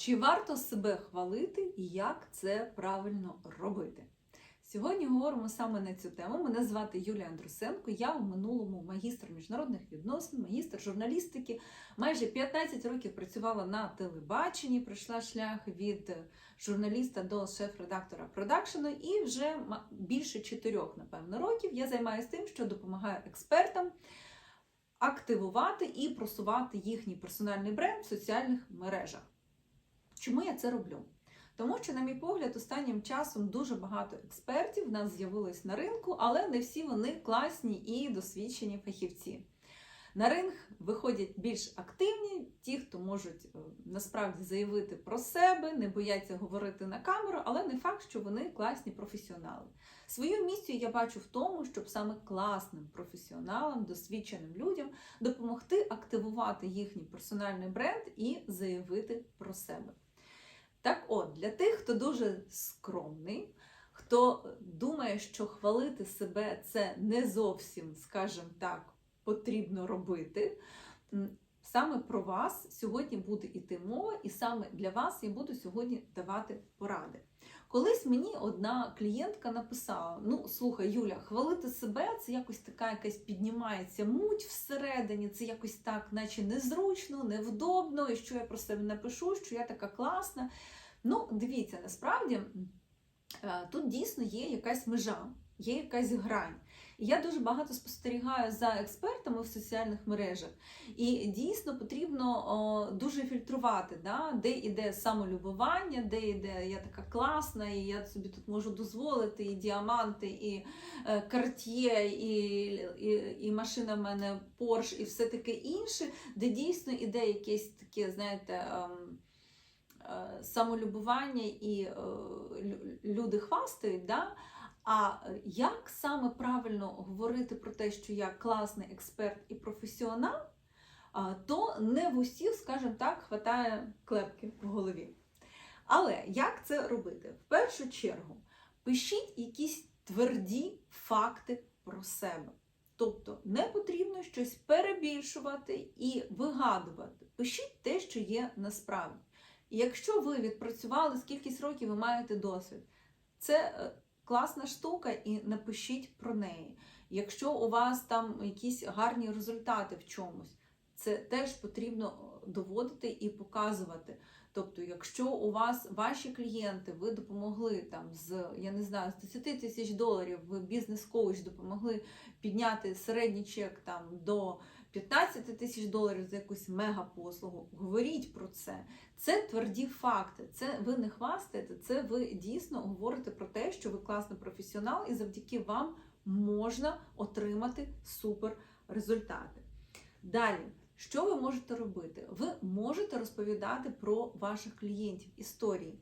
Чи варто себе хвалити і як це правильно робити? Сьогодні говоримо саме на цю тему. Мене звати Юлія Андрусенко. Я у минулому магістр міжнародних відносин, магістр журналістики. Майже 15 років працювала на телебаченні, пройшла шлях від журналіста до шеф-редактора продакшену. І вже більше 4, напевно, років я займаюся тим, що допомагаю експертам активувати і просувати їхній персональний бренд в соціальних мережах. Чому я це роблю? Тому що, на мій погляд, останнім часом дуже багато експертів в нас з'явилось на ринку, але не всі вони класні і досвідчені фахівці. На ринг виходять більш активні, ті, хто можуть е, насправді заявити про себе, не бояться говорити на камеру, але не факт, що вони класні професіонали. Свою місію я бачу в тому, щоб саме класним професіоналам, досвідченим людям допомогти активувати їхній персональний бренд і заявити про себе. Так от, для тих, хто дуже скромний, хто думає, що хвалити себе це не зовсім, скажімо так, потрібно робити. Саме про вас сьогодні буде йти мова, і саме для вас я буду сьогодні давати поради. Колись мені одна клієнтка написала: Ну, слухай, Юля, хвалити себе це якось така якась піднімається муть всередині, це якось так, наче незручно, невдобно, і що я про себе напишу, що я така класна. Ну, дивіться, насправді е, тут дійсно є якась межа, є якась грань. Я дуже багато спостерігаю за експертами в соціальних мережах, і дійсно потрібно дуже фільтрувати, да? де йде самолюбування, де йде я така класна, і я собі тут можу дозволити і діаманти, і е, карт'є, і, і, і машина в мене Порш, і все таке інше, де дійсно іде якесь таке, знаєте. ем, е, Самолюбування і е, люди хвастають, да? А е, як саме правильно говорити про те, що я класний експерт і професіонал, то не в усіх, скажімо так, хватає клепки в голові. Але як це робити? В першу чергу, пишіть якісь тверді факти про себе. Тобто не потрібно щось перебільшувати і вигадувати. Пишіть те, що є насправді. І якщо ви відпрацювали скількись років ви маєте досвід, це е, класна штука, і напишіть про неї. Якщо у вас там якісь гарні результати в чомусь, це теж потрібно доводити і показувати. Тобто, якщо у вас ваші клієнти, ви допомогли там з я не знаю, з 10 тисяч доларів, ви бізнес-коуч допомогли підняти середній чек там до 15 тисяч доларів за якусь мега-послугу, говоріть про це. Це тверді факти. Це ви не хвастаєте, це ви дійсно говорите про те, що ви класний професіонал, і завдяки вам можна отримати супер результати. Далі, що ви можете робити? Ви можете розповідати про ваших клієнтів історії.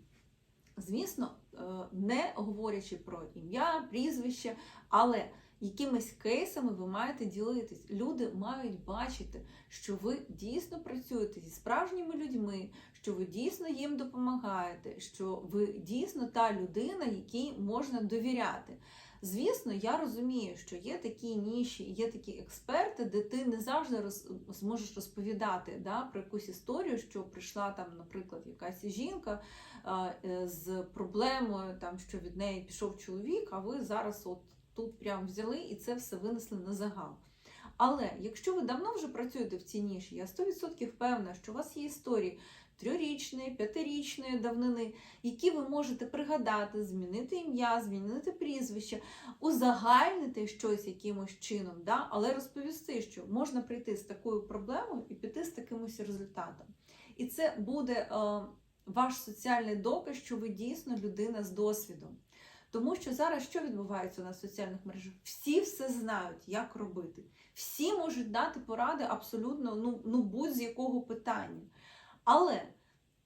Звісно, е, не говорячи про ім'я, прізвище, але якимись кейсами ви маєте ділитись. Люди мають бачити, що ви дійсно працюєте зі справжніми людьми, що ви дійсно їм допомагаєте, що ви дійсно та людина, якій можна довіряти. Звісно, я розумію, що є такі ніші, є такі експерти, де ти не завжди роз, зможеш розповідати да, про якусь історію, що прийшла там, наприклад, якась жінка а, е, з проблемою, там, що від неї пішов чоловік, а ви зараз от тут прям взяли і це все винесли на загал. Але якщо ви давно вже працюєте в цій ніші, я 100% впевнена, що у вас є історії трьохрічної, п'ятирічної давнини, які ви можете пригадати, змінити ім'я, змінити прізвище, узагальнити щось якимось чином, да? але розповісти, що можна прийти з такою проблемою і піти з такимось результатом. І це буде е, ваш соціальний доказ, що ви дійсно людина з досвідом. Тому що зараз що відбувається в соціальних мережах? Всі все знають, як робити. Всі можуть дати поради абсолютно ну, ну будь-з якого питання. Але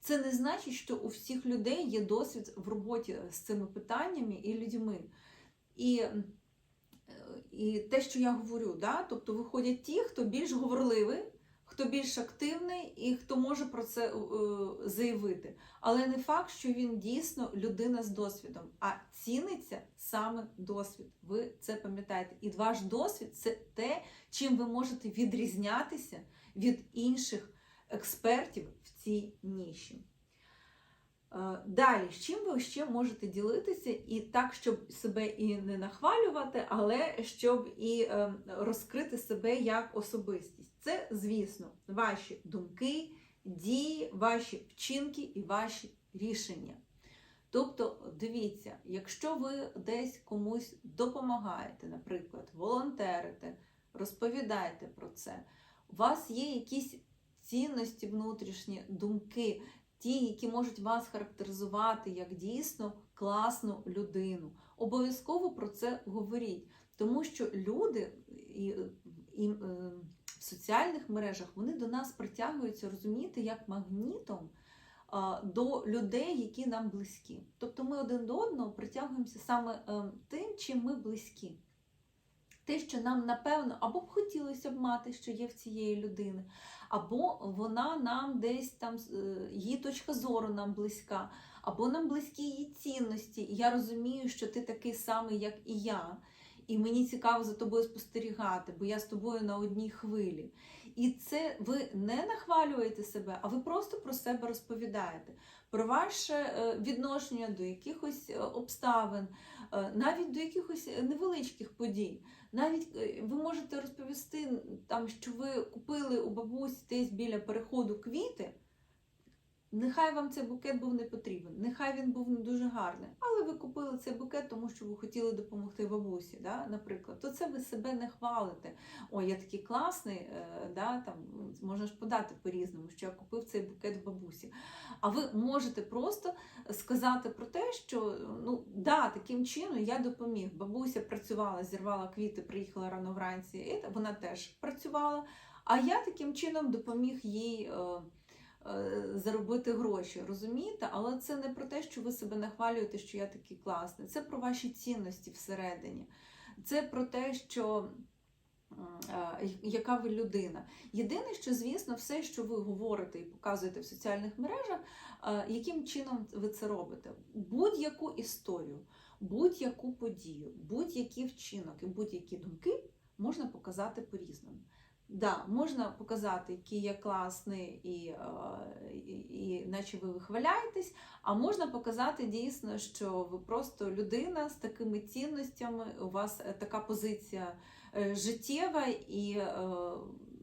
це не значить, що у всіх людей є досвід в роботі з цими питаннями і людьми. І, е, і те, що я говорю, да? тобто виходять ті, хто більш говорливий, хто більш активний і хто може про це е, заявити. Але не факт, що він дійсно людина з досвідом, а ціниться саме досвід. Ви це пам'ятаєте. І ваш досвід це те, чим ви можете відрізнятися від інших експертів в цій ніші. Е, Далі, з чим ви ще можете ділитися, і так, щоб себе і не нахвалювати, але щоб і е, розкрити себе як особистість. Це, звісно, ваші думки, дії, ваші вчинки і ваші рішення. Тобто, дивіться, якщо ви десь комусь допомагаєте, наприклад, волонтерите, розповідаєте про це, у вас є якісь цінності внутрішні, думки, ті, які можуть вас характеризувати як дійсно класну людину. Обов'язково про це говоріть, тому що люди і, і, е, в соціальних мережах вони до нас притягуються розумієте, як магнітом до людей, які нам близькі. Тобто ми один до одного притягуємося саме е, тим, чим ми близькі. Те, що нам напевно або б хотілося б мати, що є в цієї людини, або вона нам десь там е, її точка зору нам близька, або нам близькі її цінності. І я розумію, що ти такий самий, як і я. І мені цікаво за тобою спостерігати, бо я з тобою на одній хвилі. І це ви не нахвалюєте себе, а ви просто про себе розповідаєте, про ваше е, відношення до якихось е, обставин, навіть до якихось невеличких подій. Навіть е, ви можете розповісти, там, що ви купили у бабусі десь біля переходу квіти. Нехай вам цей букет був не потрібен, нехай він був не дуже гарний, але ви купили цей букет, тому що ви хотіли допомогти бабусі, да, наприклад, то це ви себе не хвалите. Ой, я такий класний, е, да, там, можна ж подати по-різному, що я купив цей букет бабусі. А ви можете просто сказати про те, що ну, да, таким чином я допоміг. Бабуся працювала, зірвала квіти, приїхала рано вранці, і вона теж працювала. А я таким чином допоміг їй. Е, Заробити гроші, розумієте? Але це не про те, що ви себе нахвалюєте, що я такий класний. Це про ваші цінності всередині. Це про те, що е, яка ви людина. Єдине, що, звісно, все, що ви говорите і показуєте в соціальних мережах, е, яким чином ви це робите? Будь-яку історію, будь-яку подію, будь-який вчинок і будь-які думки можна показати по-різному. Да, можна показати, який я класний, і, е, і, і наче ви вихваляєтесь, а можна показати дійсно, що ви просто людина з такими цінностями, у вас е, така позиція е, життєва, і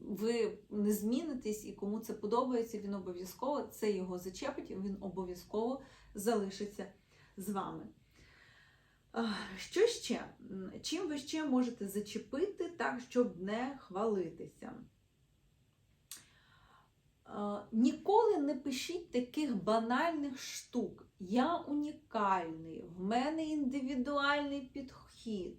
ви не змінитесь, і кому це подобається, він обов'язково це його зачепить, він обов'язково залишиться з вами. Що ще? Чим ви ще можете зачепити так, щоб не хвалитися? Ніколи не пишіть таких банальних штук. Я унікальний, в мене індивідуальний підхід.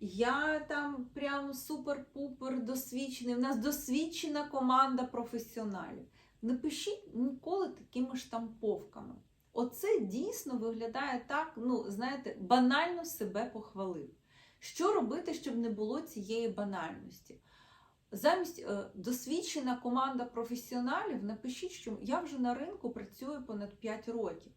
Я там прям супер-пупер досвідчений. У нас досвідчена команда професіоналів. Не пишіть ніколи такими штамповками. Оце дійсно виглядає так, ну, знаєте, банально себе похвалив. Що робити, щоб не було цієї банальності? Замість е, досвідчена команда професіоналів, напишіть, що я вже на ринку працюю понад 5 років,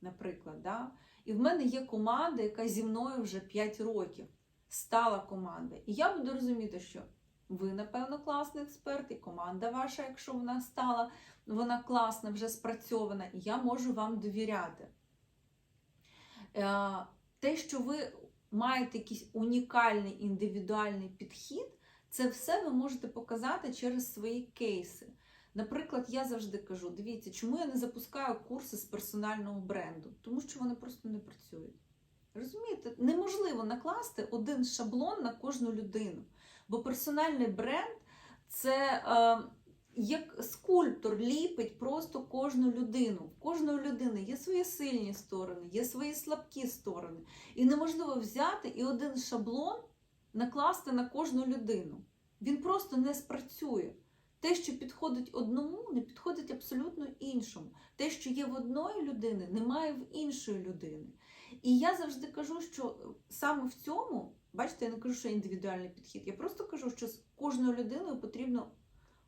наприклад. Да? І в мене є команда, яка зі мною вже 5 років, стала команда. І я буду розуміти, що ви, напевно, класний експерт, і команда ваша, якщо вона стала, вона класна, вже спрацьована, і я можу вам довіряти. Е, Те, що ви маєте якийсь унікальний індивідуальний підхід, це все ви можете показати через свої кейси. Наприклад, я завжди кажу: дивіться, чому я не запускаю курси з персонального бренду? Тому що вони просто не працюють. Розумієте, неможливо накласти один шаблон на кожну людину. Бо персональний бренд це е, як скульптор ліпить просто кожну людину. В кожної людини є свої сильні сторони, є свої слабкі сторони. І неможливо взяти і один шаблон накласти на кожну людину. Він просто не спрацює. Те, що підходить одному, не підходить абсолютно іншому. Те, що є в одної людини, немає в іншої людини. І я завжди кажу, що саме в цьому, бачите, я не кажу, що індивідуальний підхід. Я просто кажу, що з кожною людиною потрібно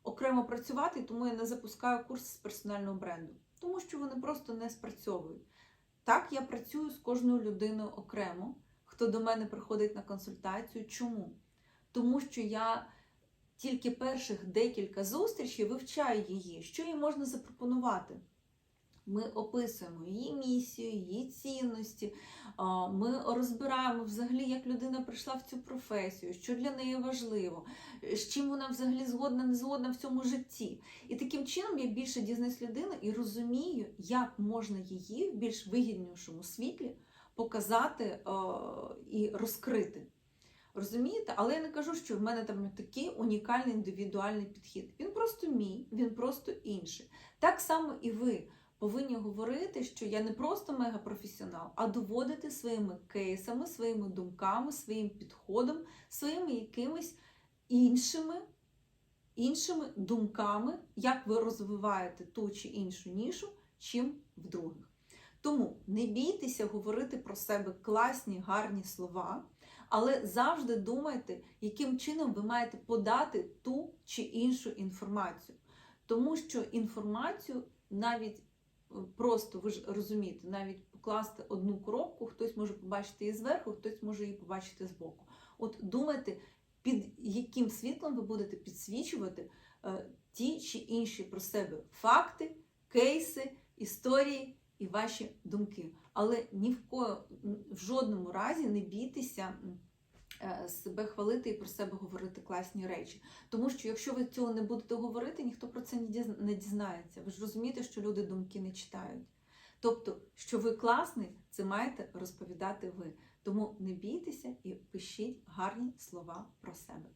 окремо працювати, тому я не запускаю курс з персонального бренду, тому що вони просто не спрацьовують. Так, я працюю з кожною людиною окремо, хто до мене приходить на консультацію. Чому? Тому що я тільки перших декілька зустрічей вивчаю її, що їй можна запропонувати. Ми описуємо її місію, її цінності. Ми розбираємо взагалі, як людина прийшла в цю професію, що для неї важливо, з чим вона взагалі згодна, не згодна в цьому житті. І таким чином я більше дізнаюсь людину і розумію, як можна її в більш вигіднішому світлі показати і розкрити. Розумієте? Але я не кажу, що в мене там такий унікальний індивідуальний підхід. Він просто мій, він просто інший. Так само і ви повинні говорити, що я не просто мегапрофесіонал, а доводити своїми кейсами, своїми думками, своїм підходом, своїми якимись іншими, іншими думками, як ви розвиваєте ту чи іншу нішу, чим в других. Тому не бійтеся говорити про себе класні, гарні слова, але завжди думайте, яким чином ви маєте подати ту чи іншу інформацію. Тому що інформацію навіть просто, ви ж розумієте, навіть покласти одну коробку, хтось може побачити її зверху, хтось може її побачити збоку. От думайте, під яким світлом ви будете підсвічувати е, ті чи інші про себе факти, кейси, історії і ваші думки. Але ні в ко в жодному разі не бійтеся себе хвалити і про себе говорити класні речі. Тому що якщо ви цього не будете говорити, ніхто про це не дізнається. Ви ж розумієте, що люди думки не читають. Тобто, що ви класний, це маєте розповідати ви. Тому не бійтеся і пишіть гарні слова про себе.